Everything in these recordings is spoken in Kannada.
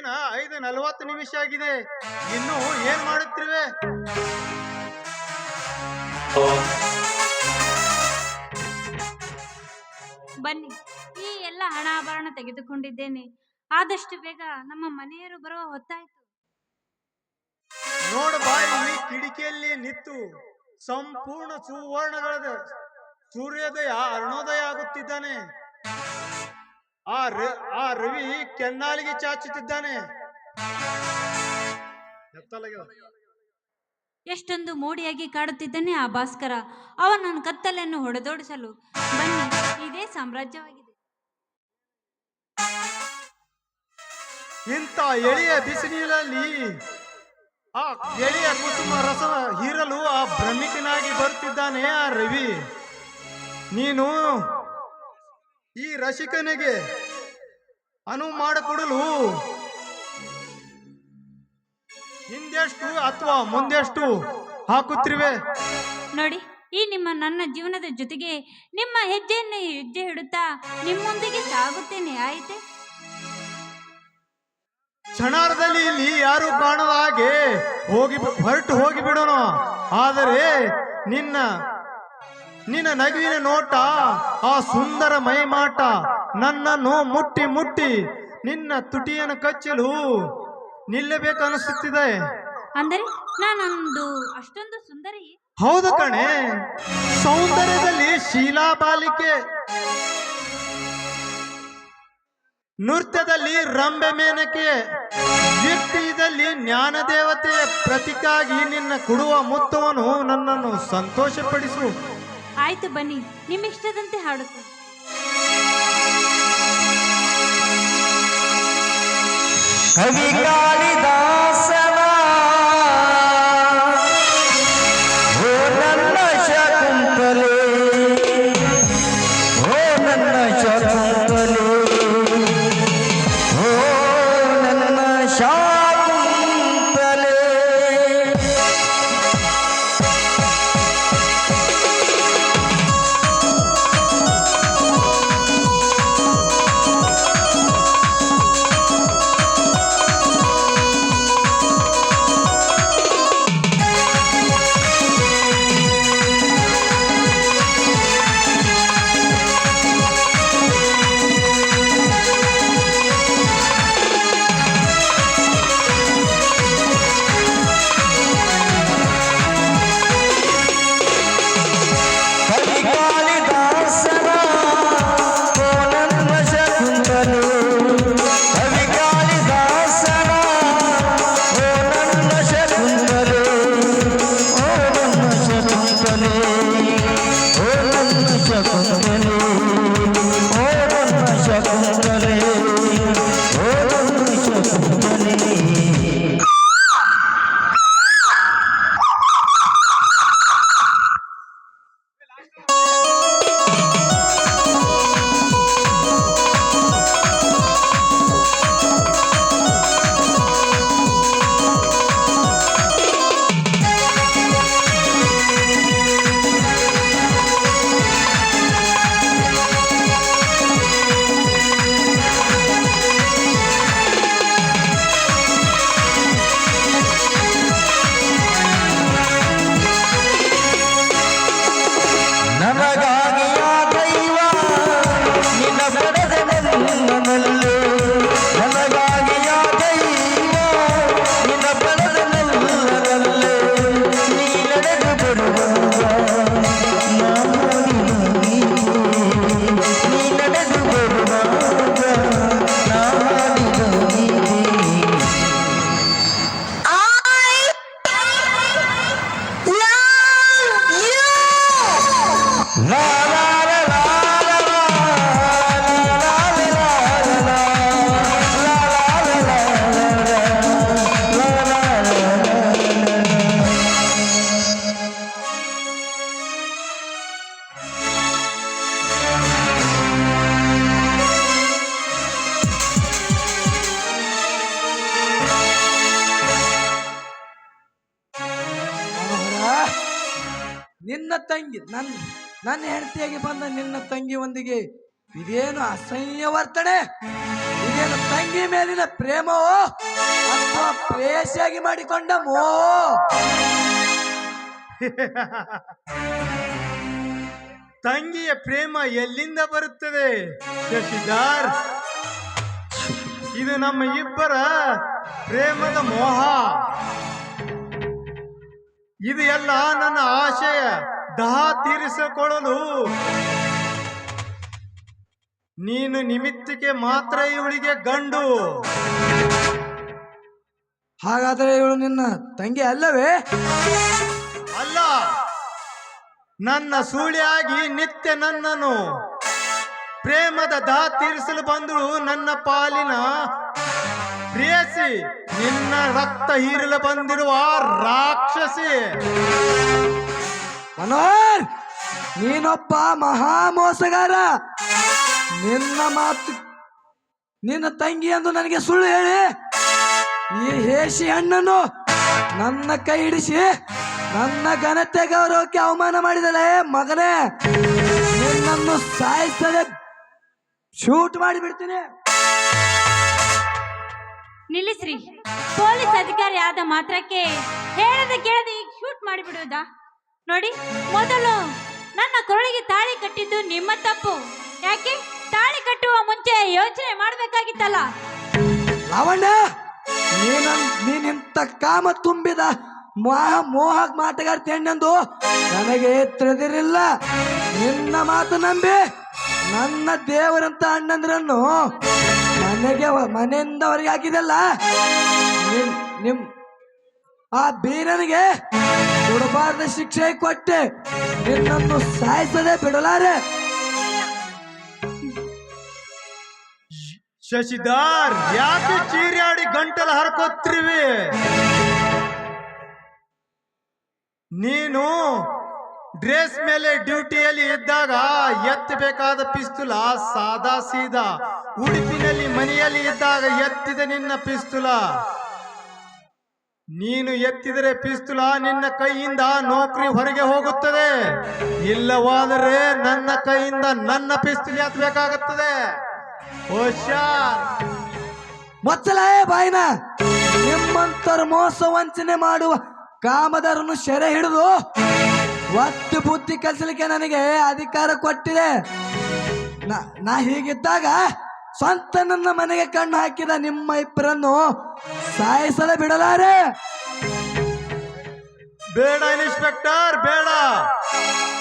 ಬೆಳಗಿನ ಐದು ನಲವತ್ತು ನಿಮಿಷ ಆಗಿದೆ. ಇನ್ನು ಏನ್ ಮಾಡುತ್ತಿರುವೆ? ಬನ್ನಿ ಈ ಎಲ್ಲ ಹಣಾಭರಣ ತೆಗೆದುಕೊಂಡಿದ್ದೇನೆ. ಆದಷ್ಟು ಬೇಗ ನಮ್ಮ ಮನೆಯವರು ಬರುವ ಹೊತ್ತಾಯ್ತು. ನೋಡ ಬಾ ಕಿಡಿಕೆಯಲ್ಲಿ ಕಿಡಿಕಿಯಲ್ಲಿ ನಿಂತು ಸಂಪೂರ್ಣ ಸುವರ್ಣಗಳ ಸೂರ್ಯೋದಯ ಅರುಣೋದಯ ಆಗುತ್ತಿದ್ದಾನೆ. ಆ ಆ ರವಿ ಕೆನ್ನಾಲಿಗೆ ಚಾಚುತ್ತಿದ್ದಾನೆ. ಎಷ್ಟೊಂದು ಮೋಡಿಯಾಗಿ ಕಾಡುತ್ತಿದ್ದಾನೆ ಆ ಭಾಸ್ಕರ. ಅವನನ್ನು ಕತ್ತಲೆಯನ್ನು ಹೊಡೆದೋಡಿಸಲು. ಬನ್ನಿ ಇದೇ ಸಾಮ್ರಾಜ್ಯವಾಗಿದೆ. ಇಂಥ ಎಳೆಯ ಬಿಸಿಲಿನಲ್ಲಿ ಆ ಎಳೆಯ ಕುಸುಮ ರಸ ಹೀರಲು ಆ ಭ್ರಮಿಕನಾಗಿ ಬರುತ್ತಿದ್ದಾನೆ ಆ ರವಿ. ನೀನು ಈ ರಸಿಕನಿಗೆ ಅನುವು ಮಾಡಿಕೊಡಲು. ಹಿಂದೆಷ್ಟು ಅಥವಾ ಮುಂದೆಷ್ಟು ಹಾಕುತ್ತಿರುವೆ? ನೋಡಿ ಈ ನಿಮ್ಮ ನನ್ನ ಜೀವನದ ಜೊತೆಗೆ ನಿಮ್ಮ ಹೆಜ್ಜೆಯನ್ನು ಹೆಜ್ಜೆ ಹಿಡುತ್ತಾ ನಿಮ್ಮೊಂದಿಗೆ ಸಾಗುತ್ತೇನೆ ಆಯಿತೆ? ಕ್ಷಣಾರ್ಧದಲ್ಲಿ ಇಲ್ಲಿ ಯಾರು ಕಾಣದ ಹಾಗೆ ಹೋಗಿ ಹೊರಟು ಹೋಗಿ ಬಿಡೋಣ ಆದರೆ ನಿನ್ನ ನಿನ್ನ ನಗುವಿನ ನೋಟ ಆ ಸುಂದರ ಮೈಮಾಟ ನನ್ನನ್ನು ಮುಟ್ಟಿ ಮುಟ್ಟಿ ನಿನ್ನ ತುಟಿಯನ್ನು ಕಚ್ಚಲು ನಿಲ್ಲಬೇಕನ್ನಿಸುತ್ತಿದೆ ಅಂದರೆ ನಾನೊಂದು ಅಷ್ಟೊಂದು ಸುಂದರಿ? ಹೌದು ಕಣೆ. ಸೌಂದರ್ಯದಲ್ಲಿ ಶೀಲಾ ಬಾಲಿಕೆ. ನೃತ್ಯದಲ್ಲಿ ರಂಬೆ ಮೇನಕೆ. ವ್ಯಕ್ತಿಯಲ್ಲಿ ಜ್ಞಾನ ದೇವತೆ. ಪ್ರತಿಕಾಗಿ ನಿನ್ನ ಕೊಡುವ ಮುತ್ತವನ್ನು ನನ್ನನ್ನು ಸಂತೋಷಪಡಿಸು. ಆಯ್ತು ಬನ್ನಿ ನಿಮ್ಮಿಷ್ಟದಂತೆ ಹಾಡುತ್ತೇನೆ. ಕವಿ ಕಾಳಿದಾಸ ನಿನ್ನ ನನ್ನ ಹೆಂಡತಿಯಾಗಿ ಬಂದ ನಿನ್ನ ತಂಗಿ ಒಂದಿಗೆ ಇದೇನು ಅಸಹ್ಯ ವರ್ತನೆ? ಇದೇನು ತಂಗಿ ಮೇಲಿನ ಪ್ರೇಮವೋ ಅಥವಾ ಪ್ರೇಷಿಯಾಗಿ ಮಾಡಿಕೊಂಡ ಮೋ? ತಂಗಿಯ ಪ್ರೇಮ ಎಲ್ಲಿಂದ ಬರುತ್ತದೆ ಶಶಿಧರ್ ಇದು ನಮ್ಮ ಇಬ್ಬರ ಪ್ರೇಮದ ಮೋಹ. ಇದು ಎಲ್ಲ ನನ್ನ ಆಶಯ. ದಹ ತೀರಿಸಿಕೊಳ್ಳಲು. ನೀನು ನಿಮಿತ್ತಿಗೆ ಮಾತ್ರ ಇವಳಿಗೆ ಗಂಡು. ಹಾಗಾದರೆ ಇವಳು ನಿನ್ನ ತಂಗಿ ಅಲ್ಲವೇ? ಅಲ್ಲ ನನ್ನ ಸೂಳಿಯಾಗಿ ನಿತ್ಯ ನನ್ನನು ಪ್ರೇಮದ ದಾ ತೀರಿಸಲು ಬಂದಳು ನನ್ನ ಪಾಲಿನ ಪ್ರೇಯಸಿ ನಿನ್ನ ರಕ್ತ ಹೀರಲು ಬಂದಿರುವ ರಾಕ್ಷಸಿ. ಮನೋಹರ್, ನೀನೊಬ್ಬ ಮಹಾ ಮೋಸಗಾರ ನಿನ್ನ ಮಾತು, ನಿನ್ನ ತಂಗಿ ಎಂದು ನನಗೆ ಸುಳ್ಳು ಹೇಳಿ. ಈ ಹೇಸಿ ಹಣ್ಣನ್ನು ನನ್ನ ಕೈ ಹಿಡಿಸಿ ನನ್ನ ಘನತೆ ಗೌರವಕ್ಕೆ ಅವಮಾನ ಮಾಡಿದಳೆ ಮಗನೇ. ನಿನ್ನನ್ನು ಸಾಯಿಸದೆ ಶೂಟ್ ಮಾಡಿಬಿಡ್ತೀನಿ. ನಿಲ್ಲಿಸ್ರಿ. ಪೊಲೀಸ್ ಅಧಿಕಾರಿ ಆದ ಮಾತ್ರಕ್ಕೆ ಹೇಳದೆ ಕೇಳದೆ ಈಗ ಶೂಟ್ ಮಾಡಿಬಿಡುವುದಾ? ನೋಡಿ, ಮೊದಲು ನನ್ನ ಕೊರಳಿಗೆ ತಾಳಿ ಕಟ್ಟಿದ್ದು ನಿಮ್ಮ ತಪ್ಪು. ಯಾಕೆ? ತಾಳಿ ಕಟ್ಟುವ ಮುಂಚೆ ಯೋಚನೆ ಮಾಡಬೇಕಾಗಿತ್ತಲ್ಲ? ಲಾವಣ್ಯ ನೀನ ನೀನಿಂತ ಕಾಮ ತುಂಬಿದ ಮೋಹ ಮೋಹ ಮಾತುಗಾರ್ತಿ ನನಗೆ ತಿಳಿದಿರಲಿಲ್ಲ. ನಿನ್ನ ಮಾತು ನಂಬಿ ನನ್ನ ದೇವರಂತ ಅಣ್ಣಂದ್ರನ್ನು ಮನೆಗೆ ಮನೆಯಿಂದ ಹೊರಗೆ ಹಾಕಿದಲ್ಲ. ನಿಮ್ ಆ ಬೀರನಿಗೆ ಕೊಡಬಾರ್ದ ಶಿಕ್ಷೆ ಕೊಟ್ಟೆ. ನಿನ್ನನ್ನು ಸಾಯಿಸದೆ ಬಿಡಲಾರೆ. ಶಶಿಧರ್, ಯಾಕೆ ಚೀರ್ಯಾಡಿ ಗಂಟಲು ಹರ್ಕೋತ್ರಿವಿ ನೀನು ಡ್ರೆಸ್ ಮೇಲೆ ಡ್ಯೂಟಿಯಲ್ಲಿ ಇದ್ದಾಗ ಎತ್ತಬೇಕಾದ ಪಿಸ್ತುಲ ಸಾದಾ ಸೀದಾ ಉಡುಪಿನಲ್ಲಿ ಮನೆಯಲ್ಲಿ ಇದ್ದಾಗ ಎತ್ತಿದ ನಿನ್ನ ಪಿಸ್ತೂಲ. ನೀನು ಎತ್ತಿದರೆ ಪಿಸ್ತುಲ ನಿನ್ನ ಕೈಯಿಂದ ನೌಕರಿ ಹೊರಗೆ ಹೋಗುತ್ತದೆ. ಇಲ್ಲವಾದರೆ ನನ್ನ ಕೈಯಿಂದ ನನ್ನ ಪಿಸ್ತುಲ ಎತ್ತಬೇಕಾಗುತ್ತದೆ ಹುಷಾರ್ ಬಾಯಿನ ನಿಮ್ಮಂತರ ಮೋಸ ವಂಚನೆ ಮಾಡುವ ಕಾಮದರನ್ನು ಸೆರೆ ಹಿಡಿದು ಒತ್ತು ಬುದ್ಧಿ ಕಲಿಸಲಿಕ್ಕೆ ನನಗೆ ಅಧಿಕಾರ ಕೊಟ್ಟಿದೆ. ನಾ ಹೀಗಿದ್ದಾಗ ಸ್ವಂತ ನನ್ನ ಮನೆಗೆ ಕಣ್ಣು ಹಾಕಿದ ನಿಮ್ಮ ಇಬ್ಬರನ್ನು ಸಾಯಿಸಲೇ ಬಿಡಲಾರೆ. ಬೇಡ ಇನ್ಸ್ಪೆಕ್ಟರ್ ಬೇಡ.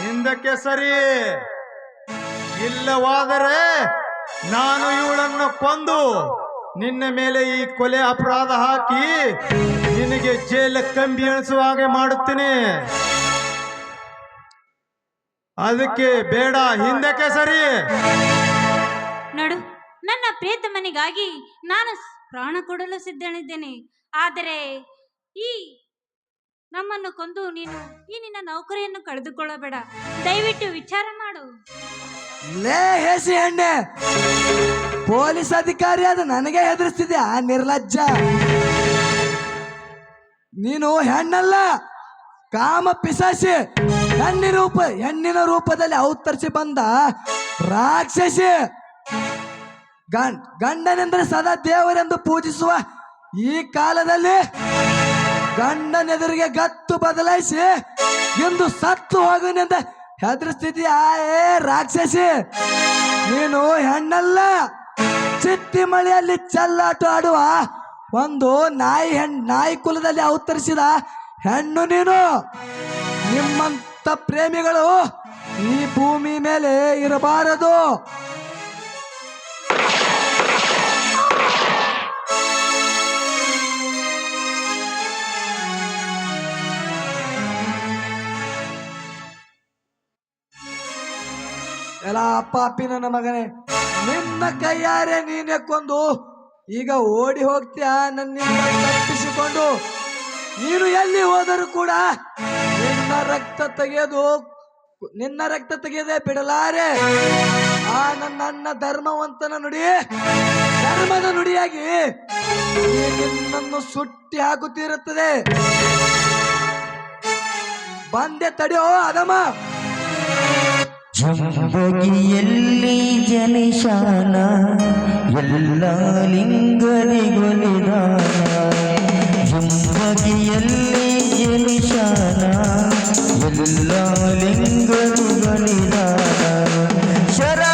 ಹಿಂದಕ್ಕೆ ಸರಿ. ಇಲ್ಲವಾದರೆ ನಾನು ಇವಳನ್ನು ಕೊಂದು ನಿನ್ನ ಮೇಲೆ ಈ ಕೊಲೆ ಅಪರಾಧ ಹಾಕಿ ನಿನಗೆ ಜೈಲ ಕಂಬಿ ಎಣಿಸುವ ಹಾಗೆ ಮಾಡುತ್ತೇನೆ. ಅದಕ್ಕೆ ಬೇಡ ಹಿಂದಕ್ಕೆ ಸರಿ. ನೋಡು ನನ್ನ ಪ್ರಿಯತಮನಿಗಾಗಿ ನಾನು ಪ್ರಾಣ ಕೊಡಲು ಸಿದ್ಧನಿದ್ದೇನೆ. ಆದರೆ ಈ ನಮ್ಮನ್ನು ಕೊಂದು ನೀನು ಈ ನಿನ್ನ ನೌಕರಿಯನ್ನು ಕಳೆದುಕೊಳ್ಳಬೇಡ. ದಯವಿಟ್ಟು ವಿಚಾರ ಮಾಡು. ಲೇ ಪೊಲೀಸ್ ಅಧಿಕಾರಿಯಾದ ನನಗೆ ಹೆದರಿಸ್ತಿದ್ಯಾ, ನಿರ್ಲಜ್ಜ? ನೀನು ಹೆಣ್ಣಲ್ಲ, ಕಾಮ ಪಿಸಾಸಿ ಹೆಣ್ಣಿನ ರೂಪ, ಹೆಣ್ಣಿನ ರೂಪದಲ್ಲಿ ಅವತರಿಸಿ ಬಂದ ರಾಕ್ಷಸಿ! ಗಂಡ್, ಗಂಡನೆಂದರೆ ಸದಾ ದೇವರೆಂದು ಪೂಜಿಸುವ ಈ ಕಾಲದಲ್ಲಿ ಗಂಡನೆದುರಿಗೆ ಗತ್ತು ಬದಲಾಯಿಸಿ ಎಂದು ಸತ್ತು ಹೋಗುನೆಂದ ಹೆದರಿಸ್ತಿದ್ಯಾ ಏ ರಾಕ್ಷಸಿ, ನೀನು ಹೆಣ್ಣಲ್ಲ. ಚಿತ್ತಿ ಮಳೆಯಲ್ಲಿ ಚಲ್ಲಾಟ ಆಡುವ ಒಂದು ನಾಯಿ ಹೆಣ್, ನಾಯಿ ಕುಲದಲ್ಲಿ ಅವತರಿಸಿದ ಹೆಣ್ಣು ನೀನು. ನಿಮ್ಮಂತ ಪ್ರೇಮಿಗಳು ಈ ಭೂಮಿ ಮೇಲೆ ಇರಬಾರದು. ಎಲ್ಲ ಪಾಪಿ ನನ್ನ ಮಗನೇ, ನಿನ್ನ ಕೈಯಾರೆ ನೀನೆ ಕೊಂದು ಈಗ ಓಡಿ ಹೋಗ್ತೀಯ? ನನ್ನ ತಪ್ಪಿಸಿಕೊಂಡು ನೀನು ಎಲ್ಲಿ ಹೋದರೂ ಕೂಡ ನಿನ್ನ ರಕ್ತ ತೆಗೆದು, ನಿನ್ನ ರಕ್ತ ತೆಗೆಯದೆ ಬಿಡಲಾರೆ. ಆ ನನ್ನ ಅಣ್ಣ ಧರ್ಮವಂತನ ನುಡಿ, ಧರ್ಮದ ನುಡಿಯಾಗಿ ನಿನ್ನನ್ನು ಸುಟ್ಟಿ ಹಾಕುತ್ತಿರುತ್ತದೆ. ಬಂದೆ ತಡೆಯೋ, ಅದಮ್ಮ. ಜಂಬಗಿಯಲ್ಲಿ ಜನಿಶಾನ ಎಲ್ಲ ಲಿಂಗನಿಗೊಲಿದಾನ ಜಿಂದಗಿಯಲ್ಲಿ ಜನಿಶಾನ ಎಲ್ಲ ಲಿಂಗನಿಗೊಲಿದಾನ ಶರಣರ ಒಡಿಲಲ್ಲಿ